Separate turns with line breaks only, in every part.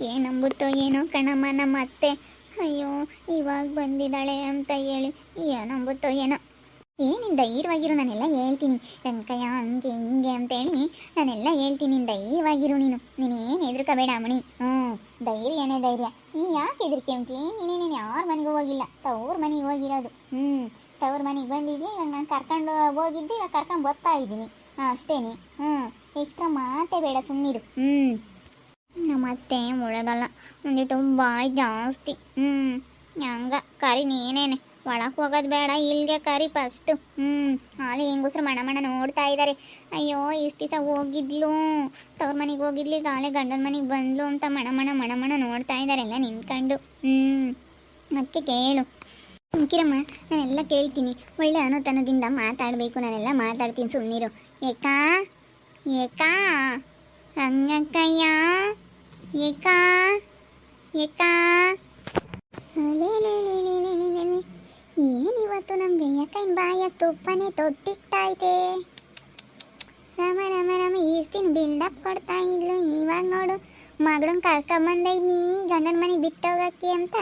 ಏನಂಬುತ್ತೋ ಏನೋ ಕಣಮ್ಮ ನಮ್ಮ ಅತ್ತೆ. ಅಯ್ಯೋ, ಇವಾಗ ಬಂದಿದ್ದಾಳೆ ಅಂತ ಹೇಳಿ. ಏನಂಬುತ್ತೋ ಏನೋ. ಏನಿಂದ ಧೈರ್ಯವಾಗಿರು, ನಾನೆಲ್ಲ ಹೇಳ್ತೀನಿ. ವೆಂಕಯ್ಯ ಹಂಗೆ, ಹಿಂಗೆ ಅಂತೇಳಿ ನಾನೆಲ್ಲ ಹೇಳ್ತೀನಿ. ಧೈರ್ಯವಾಗಿರು ನೀನು. ನೀನೇನು ಹೆದರ್ಕೋಬೇಡ ಮಣಿ. ಹ್ಞೂ, ಧೈರ್ಯನೇ ಧೈರ್ಯ. ನೀ ಯಾಕೆ ಹೆದರ್ಕೊಂತಿ ನೀನೇ, ನೀನು, ಯಾರ ಮನೆಗೂ ಹೋಗಿಲ್ಲ. ತವ್ರ ಮನೆಗೆ ಹೋಗಿರೋದು. ಹ್ಞೂ, ತವ್ರ ಮನೆಗೆ ಬಂದಿದ್ದೆ. ಇವಾಗ ನಾನು ಕರ್ಕೊಂಡು ಹೋಗಿದ್ದೆ. ಇವಾಗ ಕರ್ಕೊಂಡು ಬರ್ತಾ ಇದ್ದೀನಿ. ಅಷ್ಟೇನೆ. ಹ್ಞೂ, ಎಕ್ಸ್ಟ್ರಾ ಮಾತೇ ಬೇಡ ಸುಮ್ಮನಿರು ಹ್ಞೂ. ನಮ್ಮ ಮುಳಗಲ್ಲ ಒಂದಿಟ್ಟು ಬಾಯಿ ಜಾಸ್ತಿ. ಹ್ಞೂ ಹಂಗ ಕರಿ ನೀನೇನೆ. ಒಳಕ್ಕೆ ಹೋಗೋದು ಬೇಡ ಇಲ್ಲಿಗೆ ಕರಿ ಫಸ್ಟು ಹ್ಞೂ ಅಲ್ಲಿ ಹೆಂಗಸ್ರು ಮಣ ಮಣ ನೋಡ್ತಾ ಇದ್ದಾರೆ ಅಯ್ಯೋ, ಇಷ್ಟು ಹೋಗಿದ್ಲು. ತವ್ರ ಮನೆಗೆ ಹೋಗಿದ್ಲಿ ಗಾಲೆ ಗಂಡನ ಮನೆಗೆ ಬಂದ್ಲು ಅಂತ ಮಣ ಮಣ ಮಣ ಮಣ ನೋಡ್ತಾ ಇದ್ದಾರೆ ಎಲ್ಲ ನಿಂತ್ಕೊಂಡು. ಹ್ಞೂ ಮತ್ತೆ ಕೇಳು. ಕಿರಮ್ಮ, ನಾನೆಲ್ಲ ಕೇಳ್ತೀನಿ. ಒಳ್ಳೆ ಅನುತನದಿಂದ ಮಾತಾಡಬೇಕು, ನಾನೆಲ್ಲ ಮಾತಾಡ್ತೀನಿ ಸುಮ್ಮನಿರು ಏಕಾ? ಏಕಾ? ರಂಗಕ್ಕಯ್ಯ? ಏಕಾ ಏಕಾ. ಏನಿವತ್ತು ನಮ್ಗೆ ಯಾಕೈನ್ ಬಾಯ ತುಪ್ಪನೇ ತೊಟ್ಟಿಟ್ಟೈತೆ ರಾಮ ರಾಮ ರಾಮ, ಈಸ್ತಿನ ಬಿಲ್ಡಪ್ ಕೊಡ್ತಾ ಇದ್ಲು. ಇವಾಗ ನೋಡು ಮಗಳನ್ನ ಕರ್ಕೊಂಬಂದೈನಿ ಗಂಡನ ಮನೆಗೆ ಬಿಟ್ಟೋಗಕ್ಕೆ ಅಂತ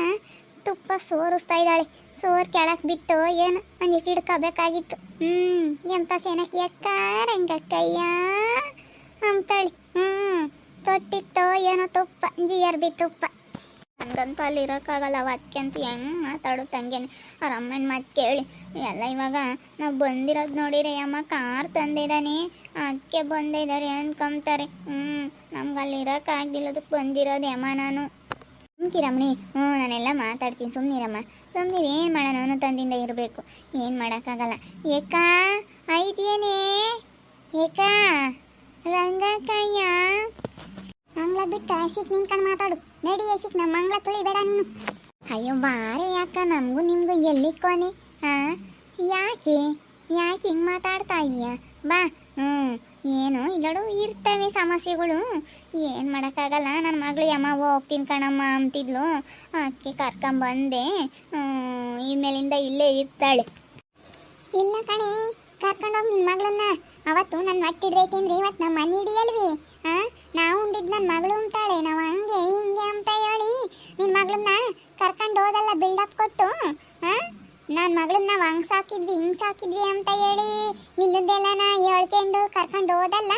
ತುಪ್ಪ ಸೋರಿಸ್ತಾ ಇದ್ದಾಳೆ. ಸೋರ್ ಕೆಳಕ್ ಬಿಟ್ಟು ಏನು ಒಂದಿಷ್ಟು ಹಿಡ್ಕೋಬೇಕಾಗಿತ್ತು. ಹ್ಮ್, ಎಂತ ಸೇನಕ್ಕೆ ಅಕ್ಕ, ರಂಗಕ್ಕಯ್ಯ. ಏನೋ ತುಪ್ಪ, ಜಿ ಆರ್ ಬಿ ತುಪ್ಪ. ನನಗಂತೂ ಅಲ್ಲಿ ಇರೋಕ್ಕಾಗಲ್ಲ ಅದಕ್ಕೆ ಅಂತ ಹೆಂಗೆ ಮಾತಾಡು ತಂಗೇನೆ ಅವ್ರ ಅಮ್ಮನ ಮಾತು ಕೇಳಿ, ಎಲ್ಲ ಇವಾಗ ನಾವು ಬಂದಿರೋದು ನೋಡಿರಿ ಅಮ್ಮ, ಕಾರ್ ತಂದಿದ್ದಾನೆ ಅದಕ್ಕೆ ಬಂದಿದ್ದಾರೆ ಅನ್ಕೊಂತಾರೆ. ಹ್ಞೂ ನಮ್ಗೆ ಅಲ್ಲಿ ಇರೋಕ್ಕಾಗಿಲ್ಲದಕ್ಕೆ ಬಂದಿರೋದು ಯಮ್ಮ ನಾನು. ಸುಮ್ಕಿರಮ್ಮಣಿ ಹ್ಞೂ ನಾನೆಲ್ಲ ಮಾತಾಡ್ತೀನಿ ಸುಮ್ಮನಿರಮ್ಮ ಸುಮ್ಮನಿರು ಏನು ಮಾಡೋಣ ಅವನು ತಂದಿಂದ ಇರಬೇಕು. ಏನು ಮಾಡೋಕ್ಕಾಗಲ್ಲ. ಏಕಾ ಐದೇನೇ ಏಕಾ ರಂಗಕ್ಕಯ್ಯ ಅಂಗ್ಲ ಬಿಟ್ಟು ಹಸಿಕ್ ನಿಂತ್ಕೊಂಡು ಮಾತಾಡು. ನಡಿ ಹಸಿಕ್ ನಮ್ಮ ಮಂಗ್ಳ ತುಳಿಬೇಡ ನೀನು. ಅಯ್ಯೋ ಬಾರೆ ಯಾಕ ನಮಗೂ ನಿಮಗೂ ಎಲ್ಲಿ ಕೊನೆ? ಹಾಂ ಯಾಕೆ? ಯಾಕೆ ಹಿಂಗೆ ಮಾತಾಡ್ತಾ ಇದೀಯ ಬಾ. ಹ್ಞೂ ಏನು ಇಲ್ಲಡು ಇರ್ತವೆ ಸಮಸ್ಯೆಗಳು. ಏನು ಮಾಡೋಕ್ಕಾಗಲ್ಲ. ನನ್ನ ಮಗಳು ಯಮ್ಮ ಹೋಗ್ತೀನಿ ಕಣಮ್ಮ ಅಂತಿದ್ಲು. ಅಕ್ಕಿ ಕರ್ಕೊಂಬಂದೆ ಈ ಮೇಲಿಂದ ಇಲ್ಲೇ ಇರ್ತಾಳೆ. ಇಲ್ಲ ಕಣೆ. ಕರ್ಕೊಂಡೋಗಿ ನಿನ್ನ ಮಗಳನ್ನ. ಅವತ್ತು ನನ್ನ ಮಟ್ಟಿಡ್ಬೇಕೇನ್ರಿ ಇವತ್ತು ನಮ್ಮ ಮನೆ ಹಿಡಿಯಲ್ವಿ? ಆ? ನಾವು ಉಂಡಿದ್ ನನ್ನ ಮಗಳು ಉಂಟಾಳೆ, ನಾವು ಹಂಗೆ ಹಿಂಗೆ ಅಂತ ಹೇಳಿ ನಿನ್ನ ಮಗಳನ್ನ ಕರ್ಕೊಂಡು ಹೋದಲ್ಲ ಬಿಲ್ಡಪ್ ಕೊಟ್ಟು ಹಾಂ ನನ್ನ ಮಗಳನ್ನ ನಾವು ಹಂಗೆ ಸಾಕಿದ್ವಿ, ಹಿಂಗೆ ಸಾಕಿದ್ವಿ ಅಂತ ಹೇಳಿ ಇಲ್ಲದೆಲ್ಲನ ಹೇಳ್ಕೊಂಡು ಕರ್ಕೊಂಡು ಹೋದಲ್ಲ,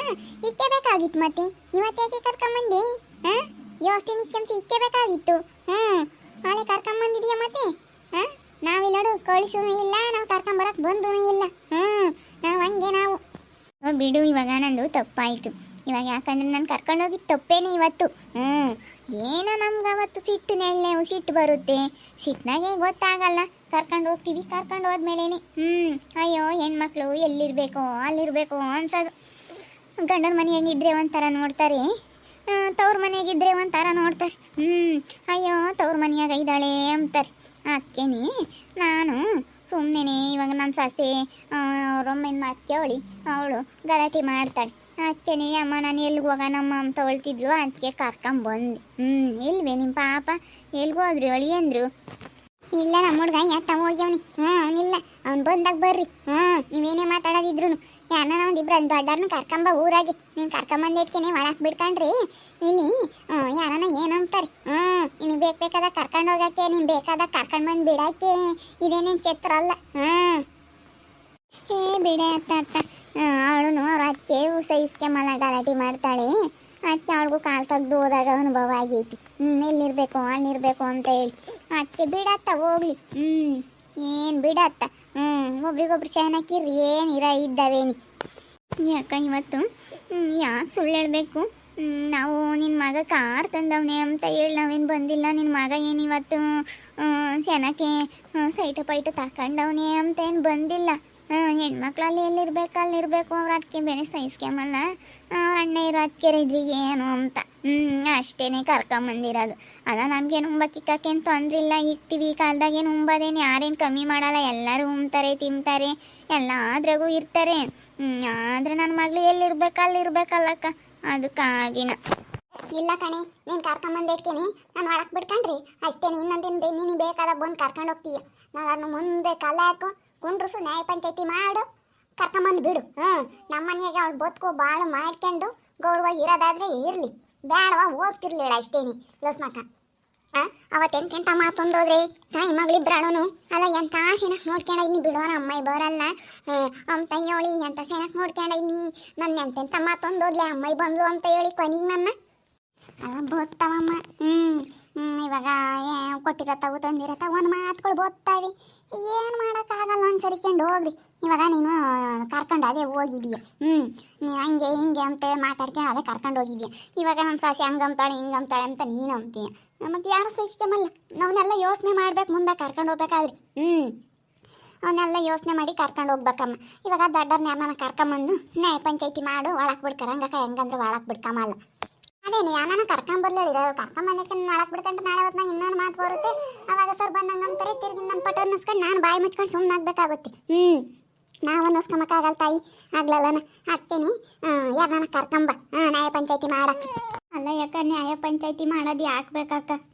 ಇಕ್ಕೆ ಬೇಕಾಗಿತ್ತು ಮತ್ತೆ. ಇವತ್ತೇಕೆ ಕರ್ಕೊಂಬಂದಿ ಹಾಂ ಯೋಸ್ತಿ ನಿಕ್ಕಂತ ಇಕ್ಕೆ ಬೇಕಾಗಿತ್ತು. ಹ್ಞೂ ನಾಳೆ ಕರ್ಕೊಂಬಂದಿದೀಯ ಮತ್ತೆ? ಆ? ನಾವಿಲ್ಲಡು ಕಳಿಸೂ ಇಲ್ಲ, ನಾವು ಕರ್ಕೊಂಬರಕ್ ಬಂದೂ ಇಲ್ಲ. ಹ್ಞೂ ನಾವು ಹಂಗೆ ನಾವು. ಬಿಡು, ಇವಾಗ ನಂದು ತಪ್ಪಾಯಿತು. ಇವಾಗ ಯಾಕಂದ್ರೆ ನಾನು ಕರ್ಕೊಂಡೋಗಿದ್ದು ತಪ್ಪೇನೆ ಇವತ್ತು. ಹ್ಞೂ ಏನೋ ನಮ್ಗೆ ಅವತ್ತು ಸಿಟ್ಟು ನೆಳ್ಳೆ ಸಿಟ್ಟು ಬರುತ್ತೆ. ಸಿಟ್ಟಿನಾಗೆ ಗೊತ್ತಾಗಲ್ಲ. ಕರ್ಕೊಂಡು ಹೋಗ್ತೀವಿ ಕರ್ಕೊಂಡು ಹೋದ್ಮೇಲೇನೆ. ಹ್ಞೂ ಅಯ್ಯೋ ಹೆಣ್ಮಕ್ಳು ಎಲ್ಲಿರಬೇಕು ಅಲ್ಲಿರಬೇಕು ಅನ್ಸೋದು. ಗಂಡನ ಮನೆಯಾಗಿದ್ರೆ ಒಂಥರ ನೋಡ್ತಾರೆ. ತವ್ರ ಮನೆಯಾಗಿದ್ರೆ ಒಂಥರ ನೋಡ್ತಾರೆ. ಹ್ಞೂ ಅಯ್ಯೋ ತವ್ರ ಮನೆಯಾಗ ಇದ್ದಾಳೆ ಅಂತಾರೆ ಅದಕ್ಕೇನೆ ನಾನು ಸುಮ್ಮನೆ ಇವಾಗ ನಮ್ಮ ಸಾಸೆ ರೊಮ್ಮೆನ ಮಾತು ಕೇಳಿ ಅವಳು ಗಲಾಟೆ ಮಾಡ್ತಾಳೆ. ಅದಕ್ಕೇನೆ ಅಮ್ಮ, ನಾನು ಎಲ್ಲಿಗೆ ಹೋಗ? ನಮ್ಮ ಅಂತ ಹೊಳ್ತಿದ್ಲು ಅದಕ್ಕೆ ಕರ್ಕೊಂಬಂದು ಹ್ಞೂ ಇಲ್ವೇ ನಿಮ್ಮ ಪಾಪ? ಎಲ್ಗೆ ಹೋದ್ರಿ ಅಳಿ ಅಂದರು? ಇಲ್ಲ, ನಮ್ಮ ಹುಡ್ಗ ಎತ್ತ ಹೋಗ್ಯವನಿ ಹ್ಞೂ ಅವನಿಲ್ಲ. ಅವ್ನು ಬಂದಾಗ ಬರ್ರಿ. ಹ್ಞೂ ನೀವೇನೇ ಮಾತಾಡೋದಿದ್ರು ಯಾರನ್ನ ಒಂದು ಇಬ್ರು ಅಲ್ಲಿ ದೊಡ್ಡವ್ರನ್ನ ಕರ್ಕೊಂಬ ಊರಾಗೆ. ನೀನು ಕರ್ಕೊಂಬಂದು ಇಟ್ಕೆನೆ ಒಳಗೆ ಬಿಡ್ಕಂಡ್ರಿ. ಇಲ್ಲಿ ಯಾರನ್ನ ಏನು ಅಂತಾರೆ ಹ್ಞೂ ನಿನಗೆ ಬೇಕು ಬೇಕಾದಾಗ ಕರ್ಕೊಂಡು ಹೋಗಕ್ಕೆ, ನೀನು ಬೇಕಾದಾಗ ಕರ್ಕೊಂಡು ಬಂದು ಬಿಡಕ್ಕೆ. ಇದೇನೇನು ಚಿತ್ರ ಅಲ್ಲ? ಹ್ಞೂ ಏ, ಬಿಡೆ ಅತ್ತ ಅತ್ತ. ಅವಳು ಅವ್ರ ಅಚ್ಚೆ ಮಲ ಗಲಾಟೆ ಮಾಡ್ತಾಳೆ. ಅಚ್ಚ ಅವಳಿಗೂ ಕಾಲು ತೆಗ್ದು ಹೋದಾಗ ಅನುಭವ ಆಗೈತಿ. ಹ್ಞೂ ಎಲ್ಲಿರ್ಬೇಕು, ಅಲ್ಲಿರ್ಬೇಕು ಅಂತ ಹೇಳಿ. ಅದಕ್ಕೆ ಬಿಡತ್ತ ಹೋಗ್ಲಿ. ಹ್ಞೂ ಏನು ಬಿಡತ್ತ? ಹ್ಞೂ ಒಬ್ರಿಗೊಬ್ರು ಚೆನ್ನಾಗಿರಿ ಏನು ಇರ ಇದ್ದಾವೇನಿ. ಯಾಕ ಇವತ್ತು? ಯಾಕೆ ಸುಳ್ಳು ಹೇಳಬೇಕು ನಾವು ನಿನ್ನ ಮಗ ಕಾರ್ ತಂದವನೇ ಅಂತ ಹೇಳಿ ನಾವೇನು ಬಂದಿಲ್ಲ. ನಿನ್ನ ಮಗ ಏನು ಇವತ್ತು ಚೆನ್ನಾಗೆ ಸೈಟು ಪೈಟು ತಗೊಂಡವನೇ ಅಂತ ಏನು ಬಂದಿಲ್ಲ. ಹೆಣ್ಮಕ್ಳಲ್ಲಿ ಎಲ್ಲಿರ್ಬೇಕು, ಅಲ್ಲಿರ್ಬೇಕು. ಅವ್ರ ಅದಕ್ಕೆ ಬೇರೆ ಸಹಿಸ್ಕೊಂಬಲ್ಲ ಅವ್ರ ಅಣ್ಣ ಇರೋ ಅದಕ್ಕೆ ಇದ್ರಿಗೆ ಏನು ಅಂತ. ಹ್ಞೂ ಅಷ್ಟೇನೆ ಕರ್ಕೊಂಬಂದಿರೋದು ಅದ ನಮ್ಗೇನು ಉಂಬಕ್ಕಿಕ್ಕೇನು ತೊಂದ್ರೆ ಇಲ್ಲ. ಇರ್ತೀವಿ ಈ ಕಾಲದಾಗ ಏನು ಉಂಬೋದೇನು, ಯಾರೇನು ಕಮ್ಮಿ ಮಾಡಲ್ಲ. ಎಲ್ಲರೂ ಉಂಬ್ತಾರೆ ತಿಂತಾರೆ. ಎಲ್ಲಾದ್ರಾಗೂ ಇರ್ತಾರೆ. ಆದರೆ ನನ್ನ ಮಗಳು ಎಲ್ಲಿರ್ಬೇಕು, ಅಲ್ಲಿರ್ಬೇಕಲ್ಲಕ್ಕ. ಅದಕ್ಕಾಗಿನ
ಇಲ್ಲ ಕಣೆ, ನೀನು ಕರ್ಕೊಂಬಂದಿಟ್ಕೇನಿ ನಾನು ಒಳಗೆ ಬಿಡ್ಕಂಡ್ರಿ. ಅಷ್ಟೇ ಇನ್ನೊಂದಿನ ನೀನು ಬೇಕಾದಾಗ ಬಂದು ಕರ್ಕೊಂಡು ಹೋಗ್ತೀಯ. ನಾನು ಮುಂದೆ ಕಾಲ ಕುಂಡ್ರಸು ನ್ಯಾಯ ಪಂಚಾಯತಿ ಮಾಡು. ಕರ್ಕೊಂಬಂದು ಬಿಡು. ಹ್ಞೂ. ನಮ್ಮ ಮನೆಯಾಗೆ ಅವಳು ಬದುಕು ಬಾಳು ಮಾಡ್ಕೊಂಡು ಗೌರವ ಇರೋದಾದ್ರೆ ಇರಲಿ. ಬ್ಯಾಡವ ಹೋಗ್ತಿರ್ಲಿಲ್ಲ ಅಷ್ಟೇನಿ ಲಸ್ಮಕ್ಕ ಅವತ್ತೆಂತ ಎಂತ ಮಾತೊಂದೋದ್ರಿ ತಾಯಿ ಮಗಳಿಬ್ರಾಳನು. ಅಲ್ಲ ಎಂಥ ಸೆನಕ್ ನೋಡ್ಕೊಂಡಿದ್ನಿ ಬಿಡೋರ ಅಮ್ಮಾಯಿ ಬರಲ್ಲ. ಅವ್ನ ಹೇಳಿ ಎಂಥ ಸೆನಕ್ ನೋಡ್ಕೊಂಡ ನೋಡ್ಕೊಂಡಿದ್ನಿ ನನ್ನ ಎಂತೆಂತ ಮಾತೊಂದೋದ್ಲಿ ಅಮ್ಮಾಯಿ ಬಂದ್ಲು ಅಂತ ಹೇಳಿ ಕೊನಿಗೆ ನನ್ನ. ಅಲ್ಲ ಬೋಗ್ತಾವಮ್ಮ ಹ್ಞೂ. ಇವಾಗ ಏ ಕೊಟ್ಟಿರತ್ತಾವು ತಂದಿರತ್ತ ಒಂದು ಮಾತುಗಳು ಬೋಗ್ತಾವೆ ಏನು ಮಾಡೋಕ್ಕಾಗಲ್ಲ, ಒಂದು ಸರಿಕೊಂಡು ಹೋಗ್ರಿ. ಇವಾಗ ನೀನು ಕರ್ಕೊಂಡು ಅದೇ ಹೋಗಿದೀಯ ಹ್ಞೂ ನೀ ಹಂಗೆ ಹಿಂಗೆ ಅಂತೇಳಿ ಮಾತಾಡ್ಕೊಂಡು ಅದೇ ಕರ್ಕೊಂಡು ಹೋಗಿದ್ಯಾ ಇವಾಗ ನನ್ನ ಸಾಸಿ ಹಂಗೆ ಅಂತಾಳೆ ಹಿಂಗೆ ಅಂತಾಳೆ ಅಂತ ನೀನು ಅಂತೀಯ ಮತ್ತು ಯಾರು ಸಹಿಸ್ಕೊಂಬಲ್ಲ. ನಾವನ್ನೆಲ್ಲ ಯೋಚನೆ ಮಾಡ್ಬೇಕು, ಮುಂದೆ ಕರ್ಕೊಂಡು ಹೋಗ್ಬೇಕಾದ್ರೆ. ಹ್ಞೂ ಅವನ್ನೆಲ್ಲ ಯೋಚನೆ ಮಾಡಿ ಕರ್ಕೊಂಡು ಹೋಗ್ಬೇಕಮ್ಮ. ಇವಾಗ ದೊಡ್ಡವ್ರನ್ನ ಯಾರನ್ನ ಕರ್ಕೊಂಬಂದು ನ್ಯಾಯ ಪಂಚಾಯಿತಿ ಮಾಡು ಒಳಕ್ಕೆ ಬಿಡ್ಕರಂಗಕ್ಕ ಹೆಂಗಂದ್ರೆ ಒಳಕ್ಕೆ ಬಿಡ್ಕಮಲ್ಲ ಅದೇನು ಯಾರನ್ನ ಕರ್ಕೊಂಬರ್ಲಿಲ್ಲ ಕರ್ಕೊಂಬಂದಕ್ಕೆ ಒಳಗೆ ಬಿಡ್ಕೊಂಡು ನಾಳೆ ಹೊತ್ತು ನಂಗೆ ಇನ್ನೊಂದು ಮಾತು ಬರುತ್ತೆ. ಅವಾಗ ಸರ್ ಬಂದಂಗೆ ಅಂತಾರೆ ತಿರ್ಗಿ ನನ್ನ ಪಟ ಅನ್ನಿಸ್ಕೊಂಡು ನಾನು ಬಾಯಿ ಮುಚ್ಕೊಂಡು ಸುಮ್ಮನೆ ಆಗ್ಬೇಕಾಗುತ್ತೆ. ಹ್ಞೂ ನಾವು ಅನ್ನಿಸ್ಕೊಂಬಕ್ಕಾಗಲ್ಲ ತಾಯಿ ಆಗ್ಲಲ್ಲನ ಹಾಕ್ತೀನಿ. ಯಾರನ್ನ ಕರ್ಕೊಂಬ ಹಾಂ ನ್ಯಾಯ ಪಂಚಾಯತಿ ಮಾಡಕ್ಕೆ
ಅಲ್ಲ ಯಾಕ ನ್ಯಾಯ ಪಂಚಾಯತಿ ಮಾಡೋದು ಯಾಕೆ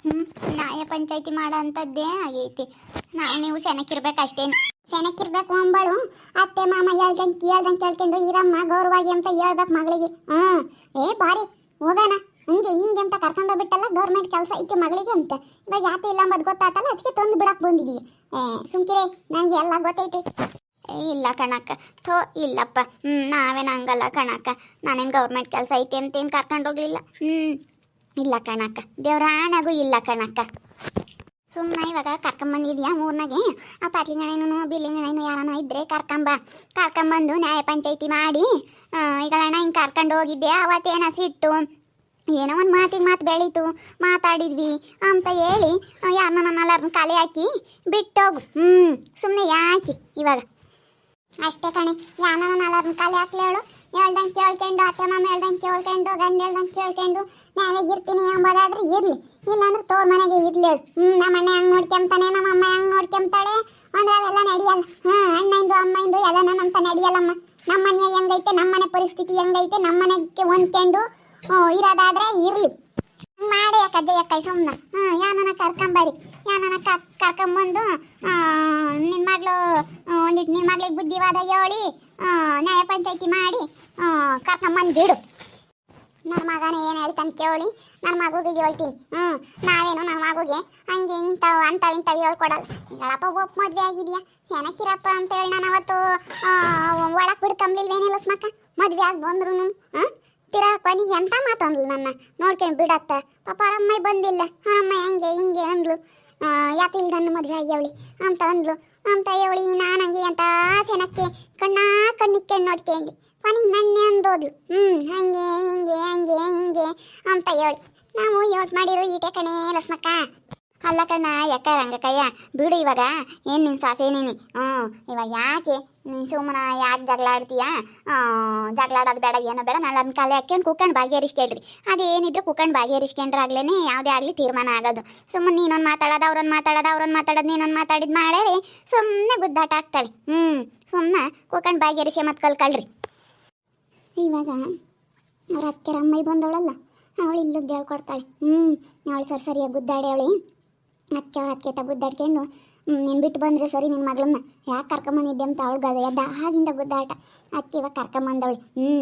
ಹ್ಮ್ ಹ್ಞೂ ನ್ಯಾಯ ಪಂಚಾಯತಿ ಮಾಡೋ ಅಂಥದ್ದೇ ಆಗೈತಿ. ನಾವು ನೀವು ಸೆನಕ್ಕಿರ್ಬೇಕು ಅಷ್ಟೇನು.
ಸೆನಕ್ಕಿರ್ಬೇಕು ಅಂಬಳು. ಅತ್ತೆ ಮಾಮ ಹೇಳ್ದಂಗೆ ಹೇಳ್ದಂಗೆ ಕೇಳ್ಕೊಂಡು ಇರಮ್ಮ ಗೌರವಾಗಿ ಅಂತ ಹೇಳ್ಬೇಕು ಮಗಳಿಗೆ. ಹ್ಞೂ ಏ ಬಾರಿ. ಹೋಗೋಣ ಹಂಗೆ ಹಿಂಗೆ ಅಂತ ಕರ್ಕೊಂಡು ಬಿಟ್ಟಲ್ಲ ಗೌರ್ಮೆಂಟ್ ಕೆಲಸ ಐತೆ ಮಗಳಿಗೆ ಅಂತ. ಇವಾಗ ಯಾಕೆ ಇಲ್ಲ ಅಂಬದು ಗೊತ್ತಾತಲ್ಲ, ಅದಕ್ಕೆ ತಂದು ಬಿಡಕ್ಕೆ ಬಂದಿದ್ದೀಯ ಏ, ಸುಮ್ಕಿರೆ ನನಗೆ ಎಲ್ಲ ಗೊತ್ತೈತಿ.
ಇಲ್ಲ ಕಣಕ್ಕ. ಥೋ, ಇಲ್ಲಪ್ಪ. ಹ್ಞೂ ನಾವೇನು ಹಂಗಲ್ಲ ಕಣಕ್ಕ. ನಾನೇನು ಗೌರ್ಮೆಂಟ್ ಕೆಲಸ ಐತಿ ಅಂತೇನು ಕರ್ಕೊಂಡು ಹೋಗ್ಲಿಲ್ಲ? ಹ್ಞೂ ಇಲ್ಲ ಕಣಕ್ಕ. ದೇವ್ರ ಆಣೆಗೂ ಇಲ್ಲ ಕಣಕ್ಕ. ಸುಮ್ಮನೆ ಇವಾಗ ಕರ್ಕೊಂಬಂದಿದ್ಯಾ ಮೂರ್ನಾಗೆ? ಆ ಪಾಟ್ಲಿಂಗಣೇನು ಬಿಲ್ಲಿಂಗಣೇನು ಯಾರನ ಇದ್ರೆ ಕರ್ಕೊಂಬ. ಕರ್ಕೊಂಬಂದು ನ್ಯಾಯ ಪಂಚಾಯತಿ ಮಾಡಿ ಈಗ ಅಣ್ಣ ಹಿಂಗೆ ಕರ್ಕೊಂಡು ಹೋಗಿದ್ದೆ ಅವತ್ತೇನ ಸಿಟ್ಟು. ಏನೋ ಒಂದು ಮಾತಿಗೆ ಮಾತು ಬೆಳೀತು, ಮಾತಾಡಿದ್ವಿ. ಅಂತ ಹೇಳಿ ಯಾರನ್ನ ನನ್ನೆಲ್ಲರನ್ನ ಕಲೆ ಹಾಕಿ ಬಿಟ್ಟೋಗು. ಹ್ಞೂ ಸುಮ್ಮನೆ ಯಾಕೆ ಇವಾಗ?
ಅಷ್ಟೇ ಕಣೆ ಯಾರನ್ನ ಎಲ್ಲರನ್ನ ಕಲೆ ಹಾಕ್ಲಿ ಹೇಳು ಹೇಳ್ದಂಗೆ ಕೇಳ್ಕೊಂಡು, ಅತ್ತೆ, ಮಾಮ ಹೇಳ್ದಂಗೆ ಕೇಳ್ಕೊಂಡು, ಗಂಡ ಹೇಳ್ದಂಗೆ ಕೇಳ್ಕೊಂಡು ನಾವೇ ಇರ್ತೀನಿ ಎಂಬುದಾದ್ರೆ ಇರಲಿ ಇಲ್ಲಾಂದ್ರೆ ತೋರ್ ಮನೆಗೆ ಇರ್ಲಿ ಹ್ಞೂ ನಮ್ಮ ಅಣ್ಣ ಹೆಂಗೆ ನೋಡ್ಕೊಂತಾನೆ ನಮ್ಮ ಅಮ್ಮ ಹೆಂಗೆ ನೋಡ್ಕೊಂತಾಳೆ ಅಂದ್ರೆ ಅವೆಲ್ಲ ನಡೆಯಲ್ಲ. ಹ್ಞೂ ಅಣ್ಣಂದು, ಅಮ್ಮಂದು ಎಲ್ಲ ನನ್ನಂತ ನಡೆಯಲ್ಲಮ್ಮ. ನಮ್ಮ ಮನೆ ಹೆಂಗೈತೆ, ನಮ್ಮ ಮನೆ ಪರಿಸ್ಥಿತಿ ಹೆಂಗೈತೆ, ನಮ್ಮ ಮನೆಗೆ ಹೊಂದ್ಕೊಂಡು ಇರೋದಾದ್ರೆ ಇರ್ಲಿ. ಮಾಡಿ ಯಾಕಜ್ಜ ಕೈ ಸುಮ್ಮನೆ ಹ್ಞೂ ಯಾನನ ಕರ್ಕೊಂಬರಿ. ಕರ್ ಕರ್ಕೊಂಬಂದು ನಿಮ್ಮ ಮಗಳು ಒಂದಿಟ್ಟು ನಿನ್ನ ಮಗಳಿಗೆ ಬುದ್ಧಿವಾದ ಹೇಳಿ ನ್ಯಾಯ ಪಂಚಾಯತಿ ಮಾಡಿ ಕರ್ಕೊಂಬಂದು ಬಿಡು. ನನ್ನ ಮಗನ ಏನು ಹೇಳ್ತಾನೆ ಕೇಳಿ ನನ್ನ ಮಗುಗೆ ಹೇಳ್ತೀನಿ. ಹ್ಞೂ ನಾವೇನು ನನ್ನ ಮಗುಗೆ ಹಂಗೆ ಇಂಥವು ಅಂಥವು ಇಂಥವು ಹೇಳ್ಕೊಡಲ್ಲ. ಹೇಳಪ್ಪ, ಒಪ್ಪು ಮದುವೆ ಆಗಿದೆಯಾ? ಏನಕ್ಕಿರಪ್ಪ ಅಂತ ಹೇಳಿ ನಾನು ಅವತ್ತು ಒಳಗೆ ಬಿಡ್ಕೊಂಬ್ಲಿಲ್ವೇನಿಲ್ಲ ಸ್ಮಕ್ಕ? ಮದುವೆ ಆಗಿ ಬಂದ್ರು ಹಾಂ? ತಿರಾ ಕೊನೆಗೆ ಎಂತ ಮಾತಂದ್ಲು ನನ್ನ? ನೋಡ್ಕೊಂಡು ಬಿಡತ್ತ. ಪಾಪ ಅವರಮ್ಮ ಬಂದಿಲ್ಲ. ಅವರಮ್ಮ ಹೆಂಗೆ, ಹಿಂಗೆ ಅಂದ್ಲು. ಯಾತಿಲ್ ನನ್ನ ಮದುವೆ ಆಗ್ಯವಳಿ ಅಂತ ಅಂದ್ಲು. ಅಂತ ಹೇಳಿ ನಾನು ಹಂಗೆ ಅಂತ ಜನಕ್ಕೆ ಕಣ್ಣ ಕಣ್ಣಿಕ್ಕೆ ನೋಡ್ಕೊಂಡು. ಕೊನೆಗೆ ನನ್ನೇ ಅಂದೋದ್ಲು. ಹ್ಞೂ ಹಂಗೆ, ಹಿಂಗೆ ಹಂಗೆ, ಹಿಂಗೆ ಅಂತ ಹೇಳಿ. ನಾವು ಯೋಟ್ ಮಾಡಿರೋ ಈಟೆ ಕಣೇ ಲಸ್ಮಕ್ಕ
ಅಲ್ಲ ಕಣ್ಣ, ಯಾಕ ರಂಗಕಯ್ಯ? ಬಿಡು ಇವಾಗ. ಏನು ನಿನ್ನ ಸಾಸೆ, ನೀನಿ? ಹ್ಞೂ, ಇವಾಗ ಯಾಕೆ? ನೀನು ಸುಮ್ಮನ ಯಾಕೆ ಜಗಳ ಆಡ್ತೀಯ ಜಗಳ ಆಡೋದು ಬೇಡ, ಏನೋ ಬೇಡ. ನಾನು ಅದನ್ನ ಕಾಲೇ ಹಾಕ್ಕೊಂಡು ಕುಕ್ಕಂಡು ಭಾಗ್ಯರಿಸ್ಕೇಳ್ರಿ ಅದೇನಿದ್ರು ಕುಕ್ಕಂಡು ಭಾಗ್ಯರಿಸ್ಕೊಂಡ್ರಾಗ್ಲೇ ಯಾವುದೇ ಆಗಲಿ ತೀರ್ಮಾನ ಆಗೋದು. ಸುಮ್ಮನೆ ನೀನೊಂದು ಮಾತಾಡೋದು, ಅವ್ರೊಂದು ಮಾತಾಡೋದು ಅವ್ರೊಂದು ಮಾತಾಡೋದು, ನೀನೊಂದು ಮಾತಾಡಿದ್ ಮಾಡೇರಿ ಸುಮ್ಮನೆ ಗುದ್ದಾಟ ಹಾಕ್ತಾಳೆ ಹ್ಞೂ ಸುಮ್ಮನೆ ಕುಕ್ಕಂಡು ಭಾಗ್ಯರಿಸಿ ಮತ್ತೆ ಕಲ್ಕಳ್ರಿ.
ಇವಾಗ ಅವ್ರ ಅತ್ತೆ ಅಮ್ಮಯ್ಯ ಬಂದವಳಲ್ಲ, ಅವಳು ಇಲ್ಲದ್ದು ಹೇಳ್ಕೊಡ್ತಾಳೆ. ಹ್ಞೂ, ಅವಳು ಸರಿ ಸರಿಯಾಗಿ ಗುದ್ದಾಡಿ ಅವಳಿ ಅತ್ತೆ ಅವ್ರ ತ ಗುದ್ದಾಡ್ಕೊಂಡು ನೀನು ಬಿಟ್ಟು ಬಂದರೆ ಸರಿ ನಿನ್ನ ಮಗಳನ್ನ. ಯಾಕೆ ಕರ್ಕೊಂಬಂದಿದ್ದೆ ಅಂತ ಅವಳು ಗದ ಆಗಿಂದ ಗುದ್ದಾಟ ಅತ್ತೆ ಇವಾಗ ಕರ್ಕೊಂಬಂದವಳು. ಹ್ಞೂ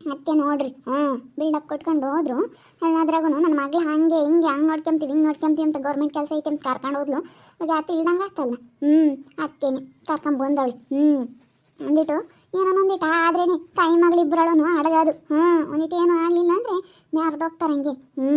ಅತ್ತೆ ನೋಡ್ರಿ. ಹ್ಞೂ ಬಿಲ್ಡಪ್ ಕೊಟ್ಕೊಂಡು ಹೋದ್ರು. ಅದ್ರಾಗೂ ನನ್ನ ಮಗಳು ಹಂಗೆ, ಹಿಂಗೆ, ಹಂಗೆ ನೋಡ್ಕೊಂತೀವಿ, ಹಿಂಗೆ ನೋಡ್ಕೊಂತೀವಿ ಅಂತ ಗೌರ್ಮೆಂಟ್ ಕೆಲಸ ಐತೆ ಅಂತ ಕರ್ಕೊಂಡು ಹೋದ್ಲು. ಇವಾಗ ಅತ್ತೆ ಇಲ್ದಂಗೆ ಆಗ್ತಲ್ಲ. ಹ್ಞೂ ಅಕ್ಕೇನೆ ಕರ್ಕೊಂಡ್ ಬಂದವಳು. ಹ್ಞೂ ಅಂದಿಟ್ಟು ಏನೋ ಒಂದಿಟ್ಟು ಆದ್ರೇನೆ ತಾಯಿ ಮಗಳಿಬ್ಬರಳು ಹಡಗದು ಹ್ಞೂ ಒಂದಿಟ್ಟು ಏನೂ ಆಗಲಿಲ್ಲ ಅಂದರೆ ಮ್ಯಾರ್ದೋಗ್ತಾರೆ ಹಂಗೆ. ಹ್ಞೂ